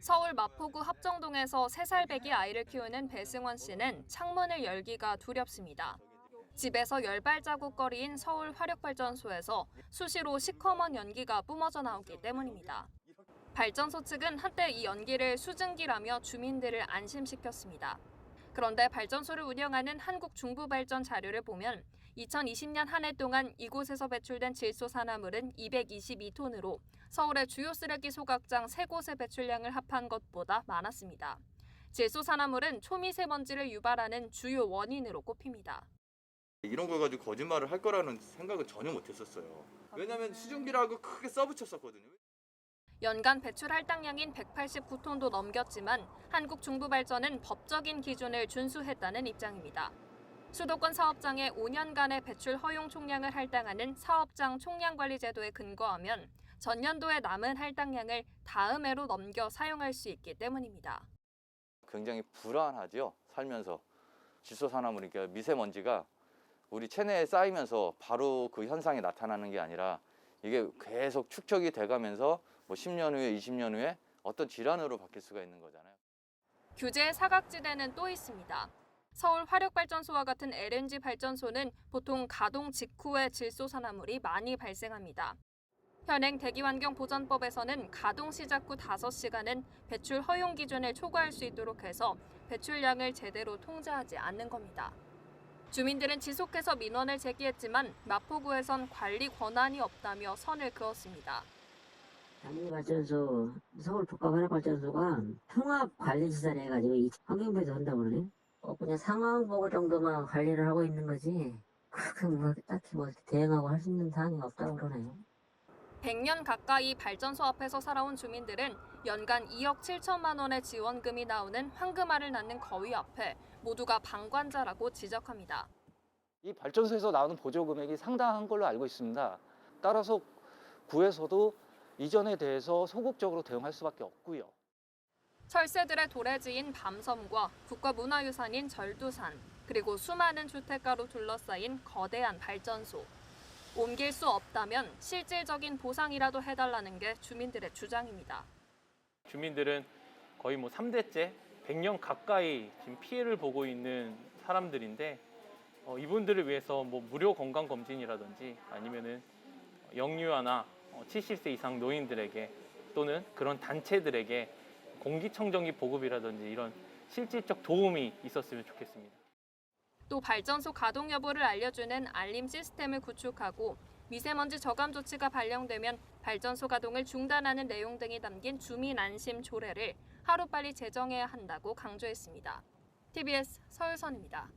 서울 마포구 합정동에서 3살 배기 아이를 키우는 배승원 씨는 창문을 열기가 두렵습니다. 집에서 열발자국 거리인 서울 화력발전소에서 수시로 시커먼 연기가 뿜어져 나오기 때문입니다. 발전소 측은 한때 이 연기를 수증기라며 주민들을 안심시켰습니다. 그런데 발전소를 운영하는 한국중부발전 자료를 보면 2020년 한 해 동안 이곳에서 배출된 질소산화물은 222톤으로 서울의 주요 쓰레기 소각장 세 곳의 배출량을 합한 것보다 많았습니다. 질소산화물은 초미세먼지를 유발하는 주요 원인으로 꼽힙니다. 이런 걸 가지고 거짓말을 할 거라는 생각은 전혀 못 했었어요. 왜냐면 수증기라고 크게 써붙였었거든요. 연간 배출 할당량인 189톤도 넘겼지만 한국중부발전은 법적인 기준을 준수했다는 입장입니다. 수도권 사업장에 5년간의 배출 허용 총량을 할당하는 사업장 총량 관리 제도에 근거하면 전년도에 남은 할당량을 다음 해로 넘겨 사용할 수 있기 때문입니다. 굉장히 불안하죠. 살면서 질소 산화물이니까 미세먼지가 우리 체내에 쌓이면서 바로 그 현상이 나타나는 게 아니라 이게 계속 축적이 돼가면서 뭐 10년 후에 20년 후에 어떤 질환으로 바뀔 수가 있는 거잖아요. 규제의 사각지대는 또 있습니다. 서울 화력발전소와 같은 LNG 발전소는 보통 가동 직후에 질소산화물이 많이 발생합니다. 현행 대기환경보전법에서는 가동 시작 후 5시간은 배출 허용 기준을 초과할 수 있도록 해서 배출량을 제대로 통제하지 않는 겁니다. 주민들은 지속해서 민원을 제기했지만 마포구에선 관리 권한이 없다며 선을 그었습니다. 단위발전소 서울 복합화력발전소가 통합관리시설 해가지고 이 환경부에서 한다고 그러네. 어, 그냥 상황 보고 정도만 관리를 하고 있는 거지. 그렇게 뭐 딱히 뭐 대응하고 할 수 있는 사항이 없다고 그러네요. 100년 가까이 발전소 앞에서 살아온 주민들은 연간 2억 7천만 원의 지원금이 나오는 황금알을 낳는 거위 앞에 모두가 방관자라고 지적합니다. 이 발전소에서 나오는 보조 금액이 상당한 걸로 알고 있습니다. 따라서 구에서도 이전에 대해서 소극적으로 대응할 수밖에 없고요. 철새들의 도래지인 밤섬과 국가문화유산인 절두산, 그리고 수많은 주택가로 둘러싸인 거대한 발전소. 옮길 수 없다면 실질적인 보상이라도 해달라는 게 주민들의 주장입니다. 주민들은 거의 뭐 3대째 100년 가까이 지금 피해를 보고 있는 사람들인데 어, 이분들을 위해서 뭐 무료 건강 검진이라든지 아니면은 영유아나 어, 70세 이상 노인들에게 또는 그런 단체들에게 공기청정기 보급이라든지 이런 실질적 도움이 있었으면 좋겠습니다. 또 발전소 가동 여부를 알려주는 알림 시스템을 구축하고 미세먼지 저감 조치가 발령되면 발전소 가동을 중단하는 내용 등이 담긴 주민 안심 조례를 하루빨리 제정해야 한다고 강조했습니다. TBS 서울선입니다.